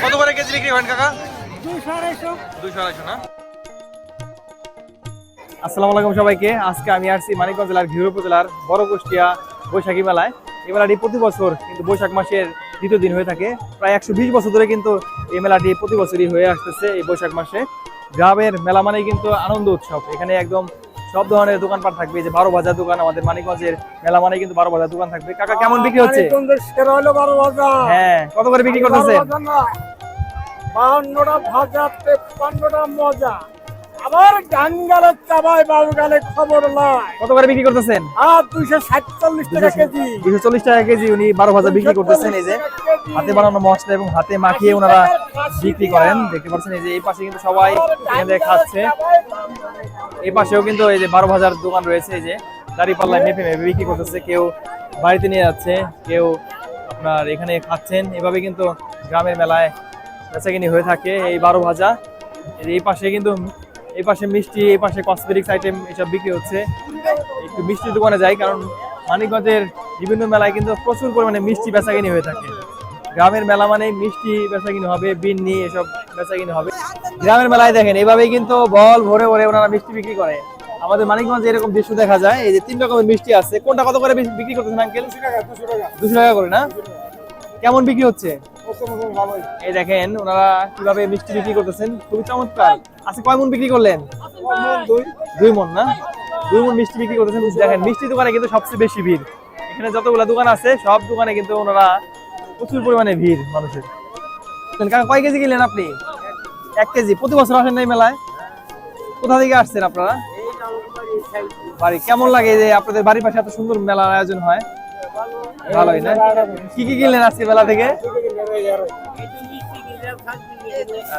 কত করে কেজি বিক্রি করেন কাকা? দুইশো আড়াইশো। দুইশো আড়াইশো না? আসসালামু আলাইকুম সবাইকে। আজকে আমি আসছি মানিকগঞ্জ জেলার ঘিউর উপজেলার বড় কুষ্টিয়া বৈশাখী মেলায়। এই মেলাটি প্রতি বছর কিন্তু বৈশাখ মাসের দ্বিতীয় দিন হয়ে থাকে। প্রায় একশো বিশ বছর ধরে কিন্তু এই মেলাটি প্রতি বছরই হয়ে আসতেছে এই বৈশাখ মাসে। গ্রামের মেলা মানেই কিন্তু আনন্দ উৎসব। এখানে একদম সব ধরনের দোকানপাট থাকবে। যে বারো বাজার দোকান আমাদের মানিকগঞ্জের মেলা মানে কিন্তু বারো বাজার দোকান থাকবে। কাকা কেমন বিক্রি হচ্ছে? হ্যাঁ কত করে বিক্রি না। বাহান্নটা ভাজা তেপ্পান্নটা মজা। আবার গাঙ্গালের চাবায় বাউগালে খবর নয় কত করে বিক্রি করতেছেন? আর দুইশো সাতচল্লিশ টাকা কেজি। দুইশো চল্লিশ টাকা কেজি উনি বারো ভাজা বিক্রি করতেছেন এই যে। হাতে বানানো মশলা এবং হাতে মাখিয়ে ওনারা বিক্রি করেন। দেখতে পাচ্ছেন এই যে এই পাশে কিন্তু সবাই এখান খাচ্ছে। এই পাশেও কিন্তু এই যে বারো ভাজার দোকান রয়েছে এই যে। দাড়ি পাল্লায় মেপে মেপে বিক্রি করতেছে। কেউ বাড়িতে নিয়ে যাচ্ছে কেউ আপনার এখানে খাচ্ছেন। এভাবে কিন্তু গ্রামের মেলায় বেচাকিনি হয়ে থাকে এই বারো ভাজা। এই পাশে কিন্তু এই পাশে মিষ্টি এই পাশে কসমেটিক্স আইটেম এসব বিক্রি হচ্ছে। একটু মিষ্টির দোকানে যাই কারণ মানিকগঞ্জের বিভিন্ন মেলায় কিন্তু প্রচুর পরিমাণে মিষ্টি বেচাকিনি হয়ে থাকে। গ্রামের মেলা মানে মিষ্টি বেচাকিনি হবে বিন্নি এসব বেচাকিনি হবে। গ্রামের মেলায় দেখেন এভাবেই কিন্তু বল ভরে ভরে ওনারা মিষ্টি বিক্রি করে। আমাদের মানিকগঞ্জে এরকম দৃশ্য দেখা যায় এই যে তিন রকমের মিষ্টি আছে। কোনটা কত করে বিক্রি- বিক্রি করতেছেন আঙ্কেল? দুশো টাকা করে না? কেমন বিক্রি হচ্ছে? এই দেখেন ওনারা কীভাবে মিষ্টি বিক্রি করতেছেন খুবই চমৎকার। আজকে কয় মন বিক্রি করলেন? দুই। মন না? দুই মন মিষ্টি বিক্রি করতেছেন দেখেন মিষ্টি দোকানে কিন্তু সবচেয়ে বেশি ভিড়। এখানে যতগুলো দোকান আছে সব দোকানে কিন্তু ওনারা প্রচুর পরিমাণে ভিড় মানুষের। কয় কেজি কিনলেন আপনি? এক কেজি। প্রতি বছর আসেন নাই মেলায়? কোথা থেকে আসছেন আপনারা? বাড়ি। কেমন লাগে যে আপনাদের বাড়ির পাশে এত সুন্দর মেলার আয়োজন হয়? ভালোই না? কি কি কিনলেন আজকে মেলা থেকে?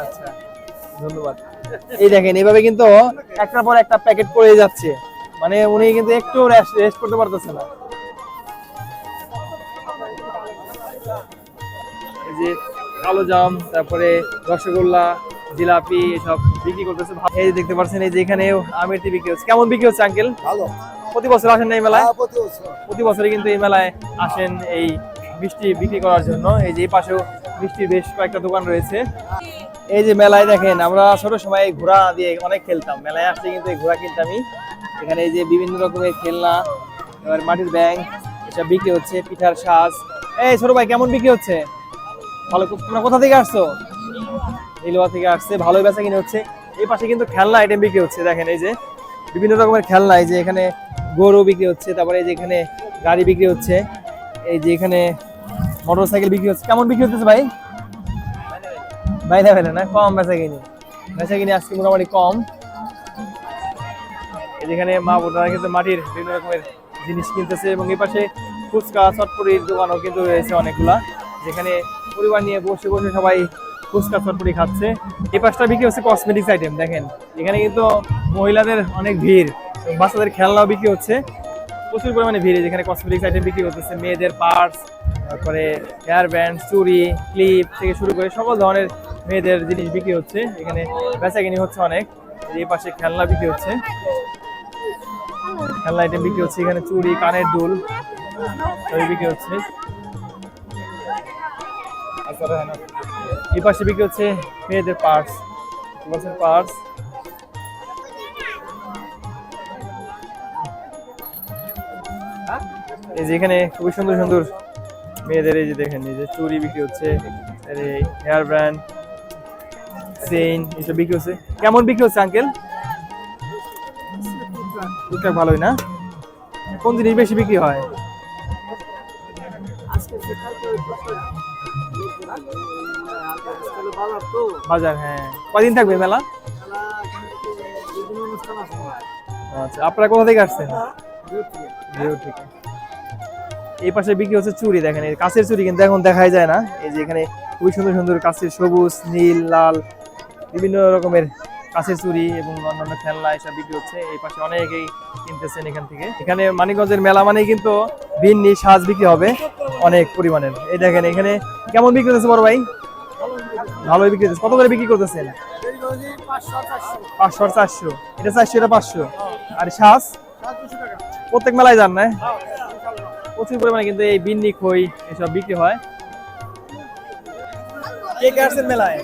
আচ্ছা ধন্যবাদ এই দেখেন কিন্তু একটার পর একটা প্যাকেট করে যাচ্ছে। মানে উনি কিন্তু একটু রেস্ট করতে পারতেছে না। যে কালো জাম তারপরে রসগোল্লা জিলাপি এসব বিক্রি করতেছে। এই দেখতে পাচ্ছেন এই যে এখানে আমের বিক্রি হচ্ছে। কেমন বিক্রি হচ্ছে আঙ্কেল ভালো। প্রতি বছর আসেন না এই মেলায়? হ্যাঁ, প্রতি বছর। প্রতি বছরই কিন্তু এই মেলায় আসেন এই মিষ্টি বিক্রি করার জন্য। এই যে এই পাশেও মিষ্টির বেশ কয়েকটা দোকান রয়েছে। এই যে মেলায় দেখেন, আমরা ছোট সময় ঘোড়া দিয়ে অনেক খেলতাম। মেলায় আসলে কিন্তু এই ঘোড়া কিনতামই এখানে এই যে বিভিন্ন রকমের খেলনা, এবার মাটির ব্যাংক এসব বিক্রি হচ্ছে, পিঠার শ্বাস এই ছোট ভাই, কেমন বিক্রি হচ্ছে? ভালো তোমরা কোথা থেকে আসছো? নীলুয়া থেকে আসছে, ভালোই বেচা কিনে হচ্ছে। এই পাশে কিন্তু খেলনা আইটেম বিক্রি হচ্ছে, দেখেন এই যে। বিভিন্ন রকমের খেলনা, এই যে এখানে গরু বিক্রি হচ্ছে, তারপরে এই যে এখানে গাড়ি বিক্রি হচ্ছে। এই যে এখানে মোটর সাইকেল বিক্রি হচ্ছে। কেমন বিক্রি হচ্ছে ভাই? বাইরে ফেলে না? কম বেচা কিনি বেচা কিনি আজকে মোটামুটি কম। যেখানে মা বোনেরা কিন্তু মাটির বিভিন্ন রকমের জিনিস কিনতেছে এবং এই পাশে ফুচকা, চটপটির দোকানও কিন্তু রয়েছে অনেকগুলা। যেখানে পরিবার নিয়ে বসে বসে সবাই ফুচকা, চটপটি খাচ্ছে। এই পাশটা বিক্রি হচ্ছে কসমেটিক্স আইটেম দেখেন। এখানে কিন্তু মহিলাদের অনেক ভিড় বাচ্চাদের খেলনাও বিক্রি হচ্ছে। প্রচুর পরিমাণে ভিড় যেখানে কসমেটিক্স আইটেম বিক্রি করতেছে, মেয়েদের পার্টস তারপরে হেয়ার ব্যান্ড চুরি ক্লিপ থেকে শুরু করে সকল ধরনের মেয়েদের জিনিস বিক্রি হচ্ছে। এখানে বেচাকিনি হচ্ছে অনেক, এই পাশে খেলনা বিক্রি হচ্ছে। খেলনা আইটেম বিক্রি হচ্ছে, এখানে চুড়ি, কানের দুল, সবই বিক্রি হচ্ছে। এই পাশে বিক্রি হচ্ছে মেয়েদের পার্টস পার্টস এই যে এখানে খুবই সুন্দর সুন্দর মেয়েদের এই যে দেখেন এই যে চুরি বিক্রি হচ্ছে হেয়ার ব্র্যান্ড চেইন এসব বিক্রি হচ্ছে। কেমন বিক্রি হচ্ছে আঙ্কেল টুকটাক ভালোই না? কোন জিনিস বেশি বিক্রি হয়? বাজার হ্যাঁ। কয়দিন থাকবে মেলা? আচ্ছা আপনারা কোথা থেকে আসছেন? থেকে। এই পাশে বিক্রি হচ্ছে চুড়ি, দেখেন, এই কাছের চুড়ি কিন্তু এখন দেখাই যায় না। এই যে এখানে খুবই সুন্দর সুন্দর কাছের সবুজ, নীল, লাল, বিভিন্ন রকমের কাছের চুড়ি এবং অন্যান্য খেলনা এসব বিক্রি হচ্ছে। এই পাশে অনেকেই কিনতেছেন এখান থেকে। এখানে মানিকগঞ্জের মেলা মানেই কিন্তু ভিন্নি সাজ বিক্রি হবে অনেক পরিমাণের। এই দেখেন, এখানে কেমন বিক্রি হচ্ছে বড় ভাই? ভালোই বিক্রি হচ্ছে। কত করে বিক্রি করতেছেন? পাঁচশো চারশো। এটা চারশো, এটা পাঁচশো? আর সাজ? প্রত্যেক মেলায় যান না? প্রচুর পরিমাণে কিন্তু এই বিন্নি খই এসব বিক্রি হয়। কে কে আসছেন মেলায়?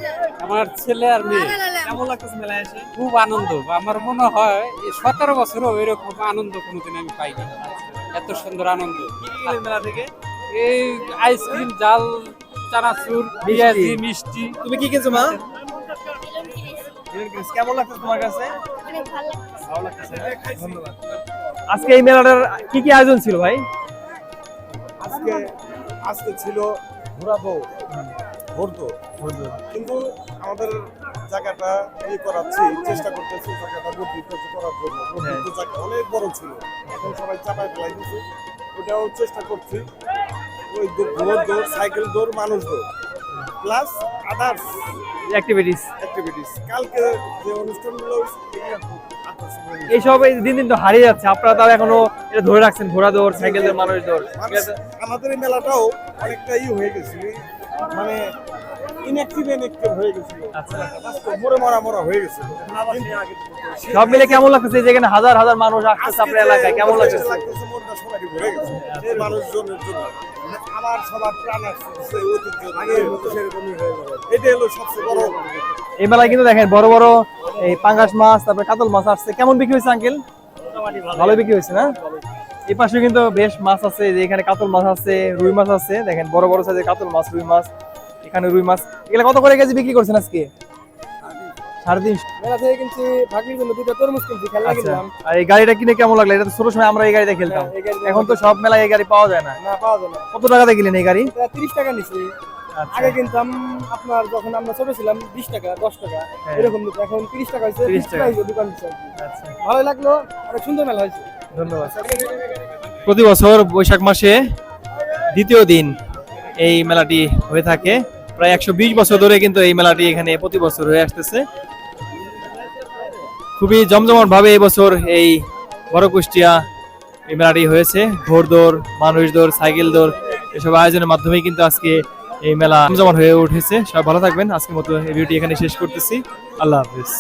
আমার ছেলে আর মেয়ে। কেমন লাগতেছে মেলায় এসে? খুব আনন্দ। আমার মনে হয় সতেরো বছরও এরকম আনন্দ কোনোদিন আমি পাইনি। এত সুন্দর আনন্দ। মেলা থেকে? এই আইসক্রিম জাল চানাচুর পেঁয়াজি মিষ্টি। তুমি কি কিনছো মা? কেমন লাগতেছে তোমার কাছে? অনেক ভালো লাগছে ভালো লাগতেছে। ধন্যবাদ আজকে এই মেলাটার কি কি আয়োজন ছিল ভাই? আজকে আজকে ছিল ঘোরা দৌড় ঘোর কিন্তু আমাদের জায়গাটা ইয়ে করাচ্ছি চেষ্টা করতেছি জায়গাটা বর্ধিত করার জন্য। বর্ধিত জায়গা অনেক বড় ছিল। এখন সবাই চাপায় ফেলাই দিচ্ছে ওটাও চেষ্টা করছি। ওই ঘোর দৌড় সাইকেল দৌড় মানুষ দৌড়। প্লাস আদার্স অ্যাক্টিভিটিস অ্যাক্টিভিটিস কালকে যে অনুষ্ঠানগুলো এইসব দিন দিন তো হারিয়ে যাচ্ছে। আপনারা তাও এখনও এটা ধরে রাখছেন ঘোড়া দৌড় সাইকেল দৌড় মানুষ দৌড় ঠিক আছে? আমাদের এই মেলাটাও অনেকটা ই হয়ে গেছিল মানে হয়ে আচ্ছা। সব মিলে কেমন লাগতেছে? যে এখানে হাজার হাজার মানুষ আসতেছে আপনার এলাকায় কেমন গেছে। এই মানুষজনের জন্য। মানে সবার প্রাণ আসছে ঐতিহ্য আগের মতো সেরকমই হয়ে যাবে। এটা হলো সবচেয়ে বড় এই মেলায় কিন্তু দেখেন বড় বড় এই পাঙ্গাস মাছ তারপরে কাতল মাছ আসছে। কেমন বিক্রি হয়েছে আঙ্কেল ভালো বিক্রি হয়েছে না? এই পাশে কিন্তু বেশ মাছ আছে যে এখানে কাতল মাছ আছে রুই মাছ আছে। দেখেন বড় বড় সাইজের কাতল মাছ রুই মাছ এখানে রুই মাছ। এগুলো কত করে কেজি বিক্রি করছেন আজকে? সাড়ে তিনশো। মেলা থেকে কিনছি ভাগির জন্য দুটো তরমুজ কিনছি খেলনা আচ্ছা। আর এই গাড়িটা কিনে কেমন লাগল? এটা তো ছোট সময় আমরা এই গাড়িতে খেলতাম। এখন তো সব মেলায় এই গাড়ি পাওয়া যায় না। না পাওয়া যায় না। কত টাকাতে কিনলেন এই গাড়ি? তিরিশ টাকা নিছি। আচ্ছা। আগে কিনতাম আপনার যখন আমরা ছোট ছিলাম বিশ টাকা দশ টাকা হ্যাঁ। এরকম এখন তিরিশ টাকা হয়েছে 30 তিরিশ টাকা। হয়েছে দোকান আচ্ছা। ভালো লাগল অনেক সুন্দর মেলা হয়েছে। ধন্যবাদ। প্রতি বছর বৈশাখ মাসে দ্বিতীয় দিন এই মেলাটি হয়ে থাকে। প্রায় একশো বিশ বছর ধরে কিন্তু এই মেলাটি এখানে প্রতি বছর হয়ে আসতেছে। খুবই জমজমট ভাবে এই বছর এই বড় কুষ্টিয়া এই মেলাটি হয়েছে। ঘোর দৌড় মানুষ দৌড় সাইকেল দৌড় এসব আয়োজনের মাধ্যমে কিন্তু আজকে এই মেলা জমজমাট হয়ে উঠেছে। সবাই ভালো থাকবেন। আজকের মতো এই ভিডিওটি এখানে শেষ করতেছি। আল্লাহ হাফিজ।